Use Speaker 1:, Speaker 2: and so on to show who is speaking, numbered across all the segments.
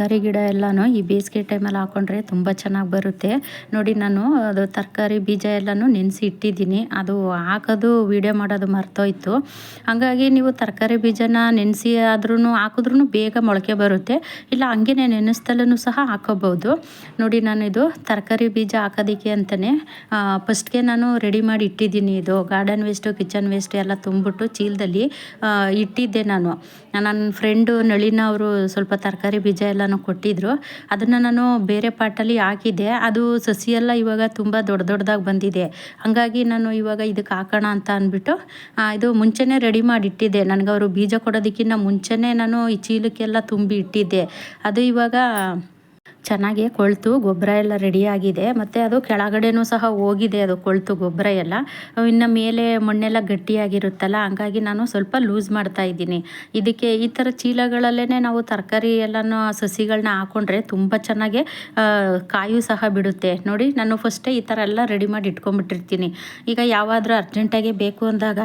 Speaker 1: ತರಕಾರಿ ಗಿಡ ಎಲ್ಲನೂ ಈ ಬೇಸಿಗೆ ಟೈಮಲ್ಲಿ ಹಾಕೊಂಡ್ರೆ ತುಂಬ ಚೆನ್ನಾಗಿ ಬರುತ್ತೆ. ನೋಡಿ ನಾನು ಅದು ತರಕಾರಿ ಬೀಜ ಎಲ್ಲನೂ ನೆನೆಸಿ ಇಟ್ಟಿದ್ದೀನಿ. ಅದು ಹಾಕೋದು ವೀಡಿಯೋ ಮಾಡೋದು ಮರ್ತೋಯ್ತು. ಹಾಗಾಗಿ ನೀವು ತರಕಾರಿ ಬೀಜನ ನೆನೆಸಿ ಆದ್ರೂ ಹಾಕಿದ್ರೂ ಬೇಗ ಮೊಳಕೆ ಬರುತ್ತೆ. ಇಲ್ಲ ಹಂಗೆ ನೆನೆಸ್ತಲೂ ಸಹ ಹಾಕೋಬೋದು ನೋಡಿ ನಾನು ಇದು ತರಕಾರಿ ಬೀಜ ಹಾಕೋದಕ್ಕೆ ಅಂತಲೇ ಫಸ್ಟ್ಗೆ ನಾನು ರೆಡಿ ಮಾಡಿ ಇಟ್ಟಿದ್ದೀನಿ ಇದು. ಗಾರ್ಡನ್ ವೇಸ್ಟು ಕಿಚನ್ ವೇಸ್ಟ್ ಎಲ್ಲ ತುಂಬಿಟ್ಟು ಚೀಲದಲ್ಲಿ ಇಟ್ಟಿದ್ದೆ ನಾನು. ನನ್ನ ಫ್ರೆಂಡು ನಳಿನ ಅವರು ಸ್ವಲ್ಪ ತರಕಾರಿ ಬೀಜ ಎಲ್ಲನೂ ಕೊಟ್ಟಿದ್ದರು ಅದನ್ನು ನಾನು ಬೇರೆ ಪಾಟಲ್ಲಿ ಹಾಕಿದ್ದೆ. ಅದು ಸಸಿಯೆಲ್ಲ ಇವಾಗ ತುಂಬ ದೊಡ್ಡ ದೊಡ್ಡದಾಗಿ ಬಂದಿದೆ. ಹಾಗಾಗಿ ನಾನು ಇವಾಗ ಇದಕ್ಕೆ ಹಾಕೋಣ ಅಂತ ಅಂದ್ಬಿಟ್ಟು ಇದು ಮುಂಚೆನೇ ರೆಡಿ ಮಾಡಿ ಇಟ್ಟಿದ್ದೆ. ನನಗೆ ಅವರು ಬೀಜ ಕೊಡೋದಕ್ಕಿಂತ ಮುಂಚೆನೇ ನಾನು ಈ ಚೀಲಕ್ಕೆಲ್ಲ ತುಂಬಿ ಇಟ್ಟಿದ್ದೆ. ಅದು ಇವಾಗ ಚೆನ್ನಾಗಿ ಕೊಳ್ತು, ಗೊಬ್ಬರ ಎಲ್ಲ ರೆಡಿಯಾಗಿದೆ ಮತ್ತು ಅದು ಕೆಳಗಡೆನೂ ಸಹ ಹೋಗಿದೆ ಅದು ಕೊಳ್ತು ಗೊಬ್ಬರ ಎಲ್ಲ. ಇನ್ನು ಮೇಲೆ ಮಣ್ಣೆಲ್ಲ ಗಟ್ಟಿಯಾಗಿರುತ್ತಲ್ಲ, ಹಂಗಾಗಿ ನಾನು ಸ್ವಲ್ಪ ಲೂಸ್ ಮಾಡ್ತಾ ಇದ್ದೀನಿ. ಇದಕ್ಕೆ ಈ ಥರ ಚೀಲಗಳಲ್ಲೇ ನಾವು ತರಕಾರಿ ಎಲ್ಲನೂ ಸಸಿಗಳನ್ನ ಹಾಕೊಂಡ್ರೆ ತುಂಬ ಚೆನ್ನಾಗಿ ಕಾಯು ಸಹ ಬಿಡುತ್ತೆ. ನೋಡಿ, ನಾನು ಫಸ್ಟೇ ಈ ಥರ ಎಲ್ಲ ರೆಡಿ ಮಾಡಿ ಇಟ್ಕೊಂಡ್ಬಿಟ್ಟಿರ್ತೀನಿ. ಈಗ ಯಾವಾದರೂ ಅರ್ಜೆಂಟಾಗಿ ಬೇಕು ಅಂದಾಗ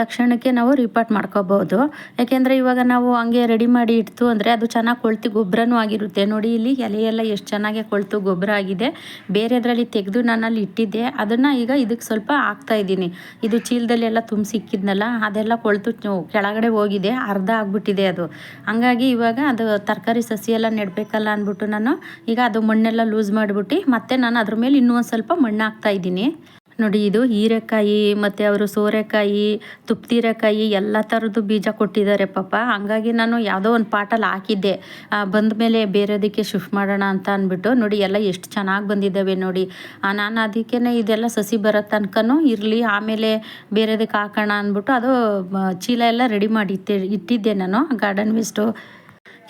Speaker 1: ತಕ್ಷಣಕ್ಕೆ ನಾವು ರಿಪಾರ್ಟ್ ಮಾಡ್ಕೋಬಹುದು ಯಾಕೆಂದರೆ ಇವಾಗ ನಾವು ಹಂಗೆ ರೆಡಿ ಮಾಡಿ ಇಡ್ತು ಅಂದರೆ ಅದು ಚೆನ್ನಾಗಿ ಕೊಳ್ತು ಗೊಬ್ಬರನೂ ಆಗಿರುತ್ತೆ. ನೋಡಿ, ಇಲ್ಲಿ ಎಲೆಯೆಲ್ಲ ಎಷ್ಟು ಚೆನ್ನಾಗಿ ಕೊಳ್ತು ಗೊಬ್ಬರ ಆಗಿದೆ. ಬೇರೆದ್ರಲ್ಲಿ ತೆಗೆದು ನಾನು ಅಲ್ಲಿ ಇಟ್ಟಿದ್ದೆ. ಅದನ್ನು ಈಗ ಇದಕ್ಕೆ ಸ್ವಲ್ಪ ಹಾಕ್ತಾ ಇದ್ದೀನಿ. ಇದು ಚೀಲದಲ್ಲಿ ಎಲ್ಲ ತುಂಬಿಸಿಕ್ಕಿದ್ನಲ್ಲ ಅದೆಲ್ಲ ಕೊಳ್ತು ಕೆಳಗಡೆ ಹೋಗಿದೆ. ಅರ್ಧ ಆಗ್ಬಿಟ್ಟಿದೆ ಅದು. ಹಂಗಾಗಿ ಇವಾಗ ಅದು ತರಕಾರಿ ಸಸಿ ಎಲ್ಲ ನೆಡಬೇಕಲ್ಲ ಅಂದ್ಬಿಟ್ಟು ನಾನು ಈಗ ಅದು ಮಣ್ಣೆಲ್ಲ ಲೂಸ್ ಮಾಡಿಬಿಟ್ಟು ಮತ್ತೆ ನಾನು ಅದ್ರ ಮೇಲೆ ಇನ್ನೂ ಒಂದು ಸ್ವಲ್ಪ ಮಣ್ಣು ಹಾಕ್ತಾ ಇದ್ದೀನಿ. ನೋಡಿ ಇದು ಹೀರೆಕಾಯಿ, ಮತ್ತು ಅವರು ಸೋರೆಕಾಯಿ, ತುಪ್ತೀರೆಕಾಯಿ ಎಲ್ಲ ಥರದ್ದು ಬೀಜ ಕೊಟ್ಟಿದ್ದಾರೆ ಪಾಪ. ಹಂಗಾಗಿ ನಾನು ಯಾವುದೋ ಒಂದು ಪಾಟಲ್ಲಿ ಹಾಕಿದ್ದೆ. ಬಂದ ಮೇಲೆ ಬೇರೆದಕ್ಕೆ ಶಿಫ್ಟ್ ಮಾಡೋಣ ಅಂತ ಅಂದ್ಬಿಟ್ಟು ನೋಡಿ ಎಲ್ಲ ಎಷ್ಟು ಚೆನ್ನಾಗಿ ಬಂದಿದ್ದಾವೆ ನೋಡಿ. ನಾನು ಅದಕ್ಕೇ ಇದೆಲ್ಲ ಸಸಿ ಬರೋ ತನಕನೂ ಇರಲಿ, ಆಮೇಲೆ ಬೇರೆದಕ್ಕೆ ಹಾಕೋಣ ಅಂದ್ಬಿಟ್ಟು ಅದು ಚೀಲ ಎಲ್ಲ ರೆಡಿ ಮಾಡಿ ಇಟ್ಟಿದ್ದೆ ನಾನು ಗಾರ್ಡನ್ ವೇಸ್ಟು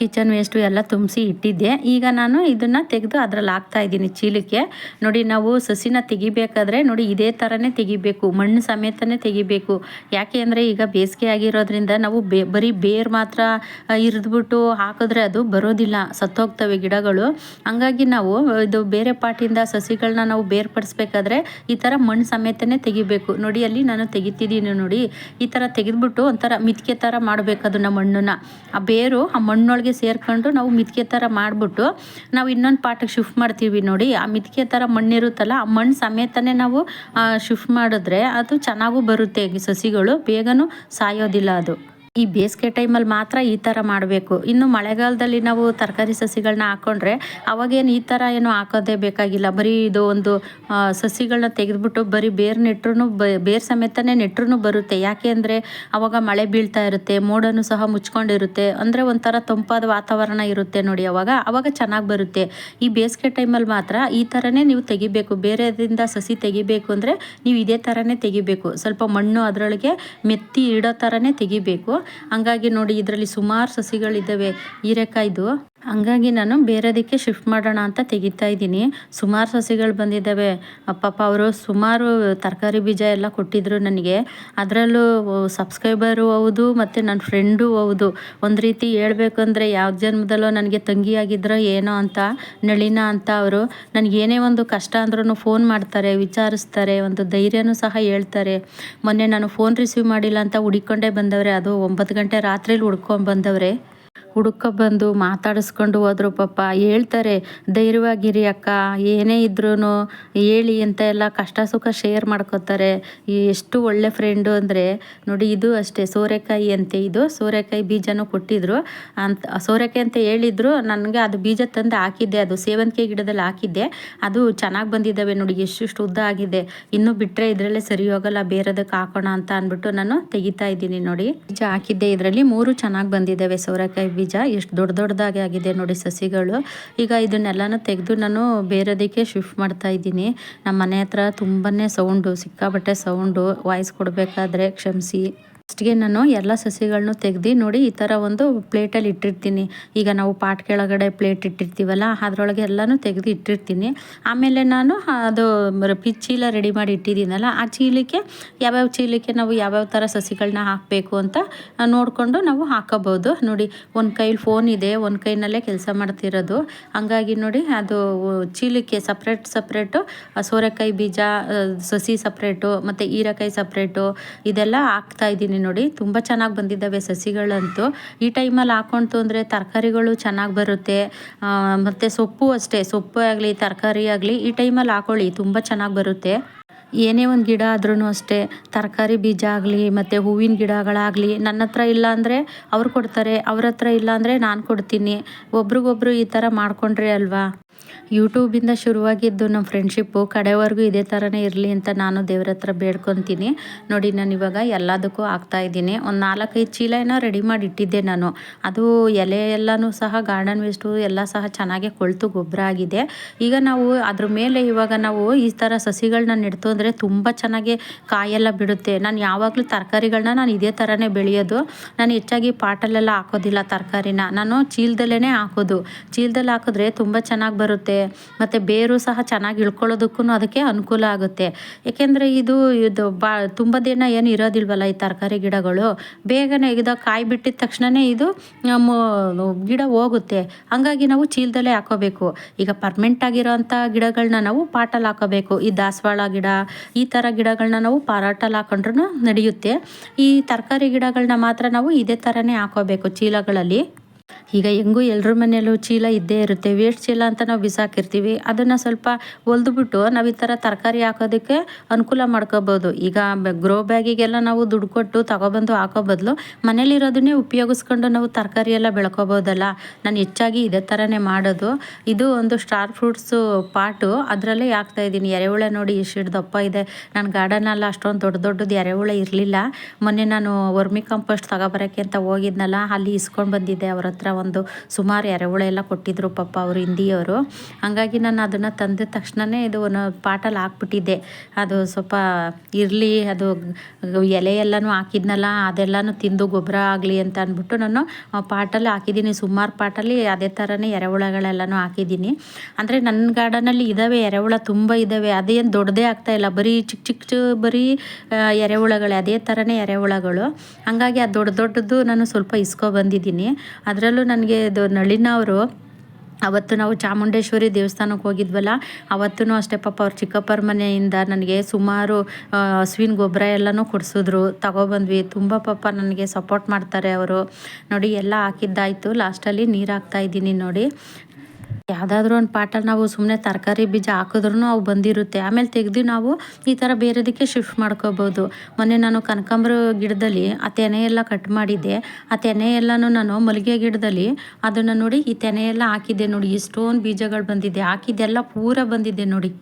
Speaker 1: ಕಿಚನ್ ವೇಸ್ಟು ಎಲ್ಲ ತುಂಬಿಸಿ ಇಟ್ಟಿದ್ದೆ. ಈಗ ನಾನು ಇದನ್ನು ತೆಗೆದು ಅದರಲ್ಲಿ ಹಾಕ್ತಾ ಇದ್ದೀನಿ ಚೀಲಕ್ಕೆ. ನೋಡಿ, ನಾವು ಸಸಿನ ತೆಗಿಬೇಕಾದ್ರೆ ನೋಡಿ, ಇದೇ ಥರನೇ ತೆಗಿಬೇಕು. ಮಣ್ಣು ಸಮೇತನೇ ತೆಗಿಬೇಕು. ಯಾಕೆ ಅಂದರೆ ಈಗ ಬೇಸಿಗೆ ಆಗಿರೋದ್ರಿಂದ ನಾವು ಬೇ, ಬರೀ ಬೇರು ಮಾತ್ರ ಇರಿದ್ಬಿಟ್ಟು ಹಾಕಿದ್ರೆ ಅದು ಬರೋದಿಲ್ಲ. ಸತ್ತೋಗ್ತವೆ ಗಿಡಗಳು. ಹಂಗಾಗಿ ನಾವು ಇದು ಬೇರೆ ಪಾಟಿಂದ ಸಸಿಗಳನ್ನ ನಾವು ಬೇರ್ಪಡಿಸ್ಬೇಕಾದ್ರೆ ಈ ಥರ ಮಣ್ಣು ಸಮೇತನೇ ತೆಗಿಬೇಕು. ನೋಡಿ, ಅಲ್ಲಿ ನಾನು ತೆಗಿತಿದ್ದೀನಿ ನೋಡಿ. ಈ ಥರ ತೆಗೆದ್ಬಿಟ್ಟು ಒಂಥರ ಮಿತ್ಕೆ ಥರ ಮಾಡಬೇಕು ಅದನ್ನು ಮಣ್ಣನ್ನು. ಆ ಬೇರು ಆ ಮಣ್ಣೊಳಗೆ ಸೇರ್ಕೊಂಡು ನಾವು ಮಿತ್ಕೆ ಥರ ಮಾಡಿಬಿಟ್ಟು ನಾವು ಇನ್ನೊಂದು ಪಾಠಕ್ಕೆ ಶಿಫ್ಟ್ ಮಾಡ್ತೀವಿ ನೋಡಿ. ಆ ಮಿತ್ಕೆ ಥರ ಮಣ್ಣಿರುತ್ತಲ್ಲ, ಆ ಮಣ್ಣು ಸಮೇತನೇ ನಾವು ಶಿಫ್ಟ್ ಮಾಡಿದ್ರೆ ಅದು ಚೆನ್ನಾಗೂ ಬರುತ್ತೆ ಸಸಿಗಳು. ಬೇಗನೂ ಸಾಯೋದಿಲ್ಲ ಅದು. ಈ ಬೇಸಿಗೆ ಟೈಮಲ್ಲಿ ಮಾತ್ರ ಈ ಥರ ಮಾಡಬೇಕು. ಇನ್ನು ಮಳೆಗಾಲದಲ್ಲಿ ನಾವು ತರಕಾರಿ ಸಸಿಗಳನ್ನ ಹಾಕೊಂಡ್ರೆ ಅವಾಗೇನು ಈ ಥರ ಏನು ಹಾಕೋದೇ ಬೇಕಾಗಿಲ್ಲ. ಬರೀ ಇದು ಒಂದು ಸಸಿಗಳನ್ನ ತೆಗೆದುಬಿಟ್ಟು ಬರೀ ಬೇರು ನೆಟ್ಟರು ಬೇರು ಸಮೇತನೇ ನೆಟ್ಟರು ಬರುತ್ತೆ. ಯಾಕೆ ಅಂದರೆ ಅವಾಗ ಮಳೆ ಬೀಳ್ತಾ ಇರುತ್ತೆ, ಮೋಡನು ಸಹ ಮುಚ್ಕೊಂಡಿರುತ್ತೆ. ಅಂದರೆ ಒಂಥರ ತಂಪಾದ ವಾತಾವರಣ ಇರುತ್ತೆ ನೋಡಿ ಅವಾಗ. ಅವಾಗ ಚೆನ್ನಾಗಿ ಬರುತ್ತೆ. ಈ ಬೇಸಿಗೆ ಟೈಮಲ್ಲಿ ಮಾತ್ರ ಈ ಥರನೇ ನೀವು ತೆಗಿಬೇಕು. ಬೇರೆದಿಂದ ಸಸಿ ತೆಗಿಬೇಕು ಅಂದರೆ ನೀವು ಇದೇ ಥರನೇ ತೆಗಿಬೇಕು. ಸ್ವಲ್ಪ ಮಣ್ಣು ಅದರೊಳಗೆ ಮೆತ್ತಿ ಇಡೋ ಥರನೇ ತೆಗಿಬೇಕು. ಹಂಗಾಗಿ ನೋಡಿ ಇದರಲ್ಲಿ ಸುಮಾರು ಸಸಿಗಳಿದ್ದಾವೆ. ಹೀರೆಕಾಯ್ದು. ಹಂಗಾಗಿ ನಾನು ಬೇರೆದಕ್ಕೆ ಶಿಫ್ಟ್ ಮಾಡೋಣ ಅಂತ ತೆಗಿತಾ ಇದ್ದೀನಿ. ಸುಮಾರು ಸಸಿಗಳು ಬಂದಿದ್ದಾವೆ. ಪಾಪ ಅವರು ಸುಮಾರು ತರಕಾರಿ ಬೀಜ ಎಲ್ಲ ಕೊಟ್ಟಿದ್ದರು ನನಗೆ. ಅದರಲ್ಲೂ ಸಬ್ಸ್ಕ್ರೈಬರು ಹೌದು ಮತ್ತು ನನ್ನ ಫ್ರೆಂಡು ಹೌದು. ಒಂದು ರೀತಿ ಹೇಳಬೇಕು ಅಂದರೆ ಯಾವ ಜನ್ಮದಲ್ಲೋ ನನಗೆ ತಂಗಿಯಾಗಿದ್ದರೋ ಏನೋ ಅಂತ, ನಳಿನ ಅಂತ ಅವರು. ನನಗೆ ಏನೇ ಒಂದು ಕಷ್ಟ ಅಂದ್ರೂ ಫೋನ್ ಮಾಡ್ತಾರೆ, ವಿಚಾರಿಸ್ತಾರೆ, ಒಂದು ಧೈರ್ಯನೂ ಸಹ ಹೇಳ್ತಾರೆ. ಮೊನ್ನೆ ನಾನು ಫೋನ್ ರಿಸೀವ್ ಮಾಡಿಲ್ಲ ಅಂತ ಹುಡಿಕೊಂಡೇ ಬಂದವ್ರೆ. ಅದು ಒಂಬತ್ತು ಗಂಟೆ ರಾತ್ರಿಲಿ ಹುಡ್ಕೊಂಡು ಬಂದವ್ರೆ. ಬಂದು ಮಾತಾಡಿಸ್ಕೊಂಡು ಹೋದ್ರು ಪಾಪ. ಹೇಳ್ತಾರೆ, ಧೈರ್ಯವಾಗಿರಿ ಅಕ್ಕ, ಏನೇ ಇದ್ರೂ ಹೇಳಿ ಅಂತ ಎಲ್ಲ ಕಷ್ಟ ಸುಖ ಶೇರ್ ಮಾಡ್ಕೋತಾರೆ. ಎಷ್ಟು ಒಳ್ಳೆ ಫ್ರೆಂಡು ಅಂದರೆ, ನೋಡಿ ಇದು ಅಷ್ಟೇ, ಸೋರೆಕಾಯಿ ಅಂತೆ ಇದು. ಸೋರೆಕಾಯಿ ಬೀಜನೂ ಕೊಟ್ಟಿದ್ರು. ಅಂತ, ಸೋರೆಕಾಯಿ ಅಂತ ಹೇಳಿದ್ರು, ನನಗೆ ಅದು ಬೀಜ ತಂದು ಹಾಕಿದ್ದೆ, ಅದು ಸೇವಂತಿಗೆ ಗಿಡದಲ್ಲಿ ಹಾಕಿದ್ದೆ. ಅದು ಚೆನ್ನಾಗಿ ಬಂದಿದ್ದಾವೆ ನೋಡಿ ಎಷ್ಟು ಉದ್ದ ಆಗಿದೆ. ಇನ್ನೂ ಬಿಟ್ಟರೆ ಇದರಲ್ಲೇ ಸರಿ ಹೋಗಲ್ಲ, ಬೇರೆದಕ್ಕೆ ಹಾಕೋಣ ಅಂತ ಅಂದ್ಬಿಟ್ಟು ನಾನು ತೆಗಿತಾ ಇದ್ದೀನಿ ನೋಡಿ. ಬೀಜ ಹಾಕಿದ್ದೆ, ಇದರಲ್ಲಿ ಮೂರು ಚೆನ್ನಾಗಿ ಬಂದಿದ್ದಾವೆ ಸೋರೆಕಾಯಿ ಬೀಜ. ಎಷ್ಟು ದೊಡ್ಡ ದೊಡ್ಡದಾಗಿ ಆಗಿದೆ ನೋಡಿ ಸಸಿಗಳು. ಈಗ ಇದನ್ನೆಲ್ಲನೂ ತೆಗೆದು ನಾನು ಬೇರೆದಕ್ಕೆ ಶಿಫ್ಟ್ ಮಾಡ್ತಾ ಇದ್ದೀನಿ. ನಮ್ಮ ಮನೆ ಹತ್ರ ತುಂಬಾ ಸೌಂಡು ಸಿಕ್ಕಾಬಟ್ಟೆ ಸೌಂಡು. ವಾಯ್ಸ್ ಕೊಡಬೇಕಾದ್ರೆ ಕ್ಷಮಿಸಿ. ಫಸ್ಟ್ಗೆ ನಾನು ಎಲ್ಲ ಸಸಿಗಳನ್ನೂ ತೆಗ್ದು ನೋಡಿ ಈ ಥರ ಒಂದು ಪ್ಲೇಟಲ್ಲಿ ಇಟ್ಟಿರ್ತೀನಿ. ಈಗ ನಾವು ಪಾಟ್ ಕೆಳಗಡೆ ಪ್ಲೇಟ್ ಇಟ್ಟಿರ್ತೀವಲ್ಲ, ಅದರೊಳಗೆ ಎಲ್ಲನೂ ತೆಗೆದು ಇಟ್ಟಿರ್ತೀನಿ. ಆಮೇಲೆ ನಾನು ಅದು ಪಿ ಚೀಲ ರೆಡಿ ಮಾಡಿ ಇಟ್ಟಿದ್ದೀನಲ್ಲ, ಆ ಚೀಲಕ್ಕೆ ಯಾವ್ಯಾವ ಚೀಲಕ್ಕೆ ನಾವು ಯಾವ್ಯಾವ ಥರ ಸಸಿಗಳನ್ನ ಹಾಕಬೇಕು ಅಂತ ನೋಡಿಕೊಂಡು ನಾವು ಹಾಕೋಬೋದು ನೋಡಿ, ಒಂದು ಕೈಲಿ ಫೋನ್ ಇದೆ, ಒಂದು ಕೈನಲ್ಲೇ ಕೆಲಸ ಮಾಡ್ತಿರೋದು. ಹಂಗಾಗಿ ನೋಡಿ, ಅದು ಚೀಲಕ್ಕೆ ಸಪ್ರೇಟ್ ಸಪ್ರೇಟು ಸೋರೆಕಾಯಿ ಬೀಜ ಸಸಿ ಸಪ್ರೇಟು ಮತ್ತು ಹೀರೆಕಾಯಿ ಸಪ್ರೇಟು ಇದೆಲ್ಲ ಹಾಕ್ತಾ ಇದ್ದೀನಿ. ನೋಡಿ ತುಂಬ ಚೆನ್ನಾಗಿ ಬಂದಿದ್ದಾವೆ ಸಸಿಗಳಂತೂ. ಈ ಟೈಮಲ್ಲಿ ಹಾಕೊಂತು ಅಂದರೆ ತರಕಾರಿಗಳು ಚೆನ್ನಾಗಿ ಬರುತ್ತೆ. ಮತ್ತು ಸೊಪ್ಪು ಅಷ್ಟೇ, ಸೊಪ್ಪು ಆಗಲಿ, ತರಕಾರಿ ಆಗಲಿ ಈ ಟೈಮಲ್ಲಿ ಹಾಕೊಳ್ಳಿ, ತುಂಬ ಚೆನ್ನಾಗಿ ಬರುತ್ತೆ. ಏನೇ ಒಂದು ಗಿಡ ಆದ್ರೂ ಅಷ್ಟೇ, ತರಕಾರಿ ಬೀಜ ಆಗಲಿ, ಮತ್ತು ಹೂವಿನ ಗಿಡಗಳಾಗಲಿ, ನನ್ನ ಹತ್ರ ಇಲ್ಲ ಅಂದರೆ ಅವ್ರು ಕೊಡ್ತಾರೆ, ಅವ್ರ ಹತ್ರ ಇಲ್ಲ ಅಂದರೆ ನಾನು ಕೊಡ್ತೀನಿ. ಒಬ್ರಿಗೊಬ್ರು ಈ ಥರ ಮಾಡಿಕೊಂಡ್ರೆ ಅಲ್ವಾ? ಯೂಟ್ಯೂಬಿಂದ ಶುರುವಾಗಿದ್ದು ನಮ್ಮ ಫ್ರೆಂಡ್ಶಿಪ್ಪು ಕಡೆವರೆಗೂ ಇದೇ ಥರನೇ ಇರಲಿ ಅಂತ ನಾನು ದೇವ್ರ ಹತ್ರ ಬೇಡ್ಕೊತೀನಿ. ನೋಡಿ, ನಾನು ಇವಾಗ ಎಲ್ಲದಕ್ಕೂ ಇದ್ದೀನಿ. ಒಂದು ನಾಲ್ಕೈದು ಚೀಲ ಏನೋ ರೆಡಿ ಮಾಡಿ ಇಟ್ಟಿದ್ದೆ ನಾನು. ಅದು ಎಲೆ ಎಲ್ಲನೂ ಸಹ ಗಾರ್ಡನ್ ವೇಸ್ಟು ಎಲ್ಲ ಸಹ ಚೆನ್ನಾಗೆ ಕೊಳ್ತು ಗೊಬ್ಬರ ಆಗಿದೆ. ಈಗ ನಾವು ಅದ್ರ ಮೇಲೆ ಇವಾಗ ನಾವು ಈ ಥರ ಸಸಿಗಳನ್ನ ನೆಡ್ತು ಅಂದರೆ ತುಂಬ ಚೆನ್ನಾಗಿ ಕಾಯೆಲ್ಲ ಬಿಡುತ್ತೆ. ನಾನು ಯಾವಾಗಲೂ ತರಕಾರಿಗಳನ್ನ ನಾನು ಇದೇ ಥರನೇ ಬೆಳೆಯೋದು. ನಾನು ಹೆಚ್ಚಾಗಿ ಪಾಟಲೆಲ್ಲ ಹಾಕೋದಿಲ್ಲ ತರಕಾರಿನ. ನಾನು ಚೀಲದಲ್ಲೇ ಹಾಕೋದು. ಚೀಲದಲ್ಲಿ ಹಾಕಿದ್ರೆ ತುಂಬ ಚೆನ್ನಾಗಿ ಬರುತ್ತೆ. ಮತ್ತು ಬೇರು ಸಹ ಚೆನ್ನಾಗಿ ಇಳ್ಕೊಳ್ಳೋದಕ್ಕೂ ಅದಕ್ಕೆ ಅನುಕೂಲ ಆಗುತ್ತೆ. ಏಕೆಂದರೆ ಇದು ಇದು ಬಾ, ತುಂಬ ದಿನ ಏನು ಇರೋದಿಲ್ವಲ್ಲ ಈ ತರಕಾರಿ ಗಿಡಗಳು. ಬೇಗನೆ ಇದು ಕಾಯಿ ಬಿಟ್ಟಿದ ತಕ್ಷಣವೇ ಇದು ಗಿಡ ಹೋಗುತ್ತೆ. ಹಂಗಾಗಿ ನಾವು ಚೀಲದಲ್ಲೇ ಹಾಕೋಬೇಕು. ಈಗ ಪರ್ಮೆಂಟ್ ಆಗಿರೋಂಥ ಗಿಡಗಳನ್ನ ನಾವು ಪಾಟಲ್ಲಿ ಹಾಕೋಬೇಕು. ಈ ದಾಸವಾಳ ಗಿಡ, ಈ ಥರ ಗಿಡಗಳನ್ನ ನಾವು ಪಾರಾಟಲ್ಲಿ ಹಾಕೊಂಡ್ರೂ ನಡೆಯುತ್ತೆ. ಈ ತರಕಾರಿ ಗಿಡಗಳನ್ನ ಮಾತ್ರ ನಾವು ಇದೇ ಥರನೇ ಹಾಕೋಬೇಕು ಚೀಲಗಳಲ್ಲಿ. ಈಗ ಹೆಂಗೂ ಎಲ್ಲರ ಮನೆಯಲ್ಲೂ ಚೀಲ ಇದ್ದೇ ಇರುತ್ತೆ. ವೇಸ್ಟ್ ಚೀಲ ಅಂತ ನಾವು ಬಿಸಾಕಿರ್ತೀವಿ. ಅದನ್ನು ಸ್ವಲ್ಪ ಹೊಲ್ದುಬಿಟ್ಟು ನಾವು ಈ ಥರ ತರಕಾರಿ ಹಾಕೋದಕ್ಕೆ ಅನುಕೂಲ ಮಾಡ್ಕೋಬೋದು. ಈಗ ಗ್ರೋ ಬ್ಯಾಗಿಗೆಲ್ಲ ನಾವು ದುಡ್ಡು ಕೊಟ್ಟು ತಗೊಬಂದು ಹಾಕೋ ಬದಲು ಮನೇಲಿರೋದನ್ನೇ ಉಪಯೋಗಿಸ್ಕೊಂಡು ನಾವು ತರಕಾರಿ ಎಲ್ಲ ಬೆಳ್ಕೋಬೋದಲ್ಲ. ನಾನು ಹೆಚ್ಚಾಗಿ ಇದೇ ಥರನೇ ಮಾಡೋದು. ಇದು ಒಂದು ಸ್ಟಾರ್ ಫ್ರೂಟ್ಸು ಪಾಟು. ಅದರಲ್ಲೇ ಹಾಕ್ತಾ ಇದ್ದೀನಿ. ಎರೆಹುಳೆ ನೋಡಿ ಎಷ್ಟು ದಪ್ಪ ಇದೆ. ನನ್ನ ಗಾರ್ಡನಲ್ಲಿ ಅಷ್ಟೊಂದು ದೊಡ್ಡ ದೊಡ್ಡದು ಎರೆಹುಳೆ ಇರಲಿಲ್ಲ. ಮೊನ್ನೆ ನಾನು ವರ್ಮಿ ಕಂಪೋಸ್ಟ್ ತಗೊಬರೋಕ್ಕೆ ಅಂತ ಹೋಗಿದ್ನಲ್ಲ, ಅಲ್ಲಿ ಇಸ್ಕೊಂಡು ಬಂದಿದ್ದೆ ಅವ್ರ ಹತ್ರ ಒಂದು ಸುಮಾರು ಎರೆಹುಳ ಎಲ್ಲ ಕೊಟ್ಟಿದ್ರು ಪಾಪ ಅವರು ಹಿಂದಿಯವರು. ಹಾಗಾಗಿ ನಾನು ಅದನ್ನು ತಂದ ತಕ್ಷಣವೇ ಇದು ಪಾಟಲ್ಲಿ ಹಾಕ್ಬಿಟ್ಟಿದ್ದೆ. ಅದು ಸ್ವಲ್ಪ ಇರಲಿ, ಅದು ಎಲೆ ಎಲ್ಲನೂ ಹಾಕಿದ್ನಲ್ಲ, ಅದೆಲ್ಲನೂ ತಿಂದು ಗೊಬ್ಬರ ಆಗಲಿ ಅಂತ ಅಂದ್ಬಿಟ್ಟು ನಾನು ಪಾಟಲ್ಲಿ ಹಾಕಿದ್ದೀನಿ. ಸುಮಾರು ಪಾಟಲ್ಲಿ ಅದೇ ಥರನೇ ಎರೆಹುಳಗಳೆಲ್ಲನೂ ಹಾಕಿದ್ದೀನಿ. ಅಂದರೆ ನನ್ನ ಗಾರ್ಡನಲ್ಲಿ ಇದ್ದಾವೆ ಎರೆಹುಳ ತುಂಬ ಇದ್ದಾವೆ ಅದೇನು ದೊಡ್ಡದೇ ಆಗ್ತಾ ಇಲ್ಲ. ಬರೀ ಚಿಕ್ಕ ಚಿಕ್ಕ ಬರೀ ಎರೆಹುಳಗಳೇ, ಅದೇ ಥರನೇ ಎರೆಹುಳಗಳು. ಹಾಗಾಗಿ ಅದು ದೊಡ್ಡ ದೊಡ್ಡದು ನಾನು ಸ್ವಲ್ಪ ಇಸ್ಕೊ ಬಂದಿದ್ದೀನಿ. ಅದರಲ್ಲೂ ನನಗೆ ಇದು ನಳಿನ ಅವರು, ಅವತ್ತು ನಾವು ಚಾಮುಂಡೇಶ್ವರಿ ದೇವಸ್ಥಾನಕ್ಕೆ ಹೋಗಿದ್ವಲ್ಲ ಅವತ್ತೂ ಅಷ್ಟೇ ಪಾಪ ಅವ್ರ ಚಿಕ್ಕಪ್ಪರ ಮನೆಯಿಂದ ನನಗೆ ಸುಮಾರು ಹಸುವಿನ ಗೊಬ್ಬರ ಎಲ್ಲನೂ ಕೊಡಿಸಿದ್ರು. ತಗೊಬಂದ್ವಿ. ತುಂಬ ಪಾಪ ನನಗೆ ಸಪೋರ್ಟ್ ಮಾಡ್ತಾರೆ ಅವರು. ನೋಡಿ, ಎಲ್ಲ ಹಾಕಿದ್ದಾಯಿತು. ಲಾಸ್ಟಲ್ಲಿ ನೀರು ಹಾಕ್ತಾಯಿದ್ದೀನಿ ನೋಡಿ. ಯಾವುದಾದ್ರೂ ಒಂದು ಪಾಟಲ್ಲಿ ನಾವು ಸುಮ್ಮನೆ ತರಕಾರಿ ಬೀಜ ಹಾಕಿದ್ರೂ ಅವು ಬಂದಿರುತ್ತೆ. ಆಮೇಲೆ ತೆಗೆದು ನಾವು ಈ ಥರ ಬೇರೆದಕ್ಕೆ ಶಿಫ್ಟ್ ಮಾಡ್ಕೋಬೋದು. ಮೊನ್ನೆ ನಾನು ಕನಕಾಂಬ್ರ ಗಿಡದಲ್ಲಿ ಆ ತೆನೆ ಎಲ್ಲ ಕಟ್ ಮಾಡಿದ್ದೆ. ಆ ತೆನೆ ಎಲ್ಲನೂ ನಾನು ಮಲ್ಲಿಗೆ ಗಿಡದಲ್ಲಿ ಅದನ್ನು ನೋಡಿ ಈ ತೆನೆ ಎಲ್ಲ ಹಾಕಿದ್ದೆ ನೋಡಿ. ಎಷ್ಟೊಂದು ಬೀಜಗಳು ಬಂದಿದೆ. ಹಾಕಿದ್ದೆಲ್ಲ ಪೂರ ಬಂದಿದೆ ನೋಡಿ.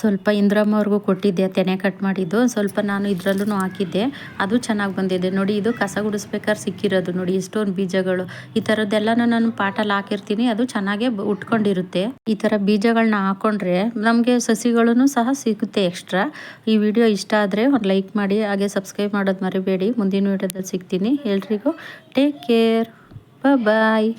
Speaker 1: ಸ್ವಲ್ಪ ಇಂದ್ರಮ್ಮ ಅವ್ರಿಗೂ ಕೊಟ್ಟಿದ್ದೆ, ತೆನೆ ಕಟ್ ಮಾಡಿದ್ದು. ಸ್ವಲ್ಪ ನಾನು ಇದರಲ್ಲೂ ಹಾಕಿದ್ದೆ. ಅದು ಚೆನ್ನಾಗಿ ಬಂದಿದೆ. ನೋಡಿ, ಇದು ಕಸ ಗುಡಿಸ್ಬೇಕಾದ್ರೆ ಸಿಕ್ಕಿರೋದು. ನೋಡಿ, ಎಷ್ಟೊಂದು ಬೀಜಗಳು. ಈ ಥರದ್ದೆಲ್ಲನೂ ನಾನು ಪಾಟಲ್ಲಿ ಹಾಕಿರ್ತೀನಿ. ಅದು ಚೆನ್ನಾಗೇ ಉಟ್ಕೊಂಡಿರುತ್ತೆ. ಈ ಥರ ಬೀಜಗಳನ್ನ ಹಾಕೊಂಡ್ರೆ ನಮಗೆ ಸಸಿಗಳೂ ಸಹ ಸಿಗುತ್ತೆ ಎಕ್ಸ್ಟ್ರಾ. ಈ ವಿಡಿಯೋ ಇಷ್ಟ ಆದರೆ ಒಂದು ಲೈಕ್ ಮಾಡಿ, ಹಾಗೆ ಸಬ್ಸ್ಕ್ರೈಬ್ ಮಾಡೋದು ಮರಿಬೇಡಿ. ಮುಂದಿನ ವಿಡಿಯೋದಲ್ಲಿ ಸಿಗ್ತೀನಿ. ಎಲ್ರಿಗೂ ಟೇಕ್ ಕೇರ್. ಬಾಯ್